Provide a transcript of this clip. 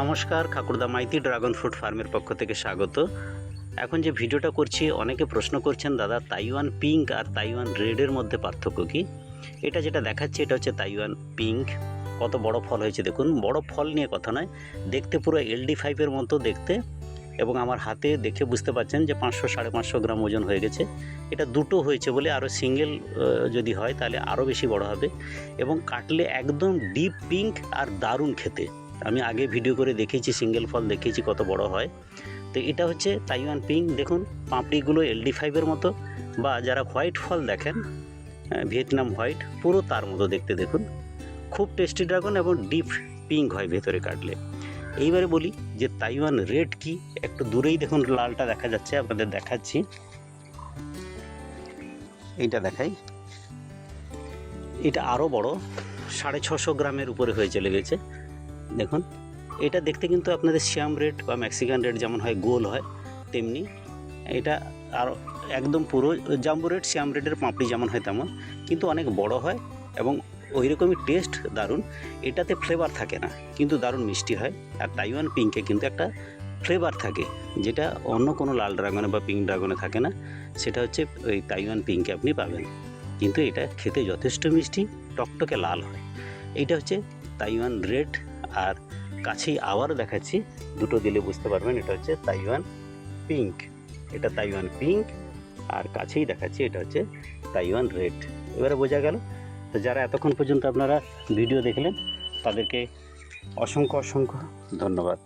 নমস্কার Khakurda Maiti dragon fruit ফার্মের পক্ষ থেকে স্বাগত। এখন যে ভিডিওটা করছি, অনেকে প্রশ্ন করছেন, দাদা, তাইওয়ান পিঙ্ক আর তাইওয়ান রেডের মধ্যে পার্থক্য কি? এটা যেটা দেখাচ্ছে, এটা হচ্ছে তাইওয়ান পিঙ্ক। কত বড় ফল হয়েছে দেখুন। বড় ফল নিয়ে কথা নয়, দেখতে পুরো এলডি ফাইভের মতো দেখতে এবং আমার হাতে দেখে বুঝতে পারছেন যে পাঁচশো, সাড়ে পাঁচশো গ্রাম ওজন হয়ে গেছে। এটা দুটো হয়েছে বলে আরও সিঙ্গেল যদি হয় তাহলে আরও বেশি বড় হবে এবং কাটলে একদম ডিপ পিঙ্ক আর দারুণ খেতে। আমি আগে ভিডিও করে দেখেছি সিঙ্গেল ফল দেখিয়েছি কত বড় হয়। তো এটা হচ্ছে তাইওয়ান পিঙ্ক দেখুন, পাপড়িগুলো এলডি ফাইভের মতো, বা যারা হোয়াইট ফল দেখেন ভিয়েতনাম হোয়াইট পুরো তার মতো দেখতে দেখুন। খুব টেস্টি ড্রাগন এবং ডিপ পিঙ্ক হয় ভেতরে কাটলে। এইবারে বলি যে তাইওয়ান রেড কি, একটু দূরেই দেখুন, লালটা দেখা যাচ্ছে, আপনাদের দেখাচ্ছি। এইটা দেখাই। এটা আরও বড়, সাড়ে ছশো গ্রামের উপরে হয়ে চলে গেছে দেখুন, এটা দেখতে কিন্তু আপনাদের শ্যাম রেড বা মেক্সিকান রেড যেমন হয়, গোল হয়, তেমনি এটা আর একদম পুরো জাম্বু রেড শ্যাম রেডের পাঁপড়ি যেমন হয় তেমন, কিন্তু অনেক বড় হয় এবং ওই রকমই টেস্ট দারুণ। এটাতে ফ্লেভার থাকে না, কিন্তু দারুণ মিষ্টি হয়। আর তাইওয়ান পিঙ্কে কিন্তু একটা ফ্লেভার থাকে, যেটা অন্য কোনো লাল ড্রাগনে বা পিঙ্ক ড্রাগনে থাকে না, সেটা হচ্ছে ওই তাইওয়ান পিঙ্কে আপনি পাবেন। কিন্তু এটা খেতে যথেষ্ট মিষ্টি, টকটকে লাল হয়। এইটা হচ্ছে তাইওয়ান রেড আর কাছেই আবারও দেখাচ্ছি, দুটো দিলে বুঝতে পারবেন এটা হচ্ছে তাইওয়ান পিঙ্ক। এটা তাইওয়ান পিঙ্ক আর কাছেই দেখাচ্ছি এটা হচ্ছে তাইওয়ান রেড। এবারে বোঝা গেল, তো যারা এতক্ষণ পর্যন্ত আপনারা ভিডিও দেখলেন, তাদেরকে অসংখ্য অসংখ্য ধন্যবাদ।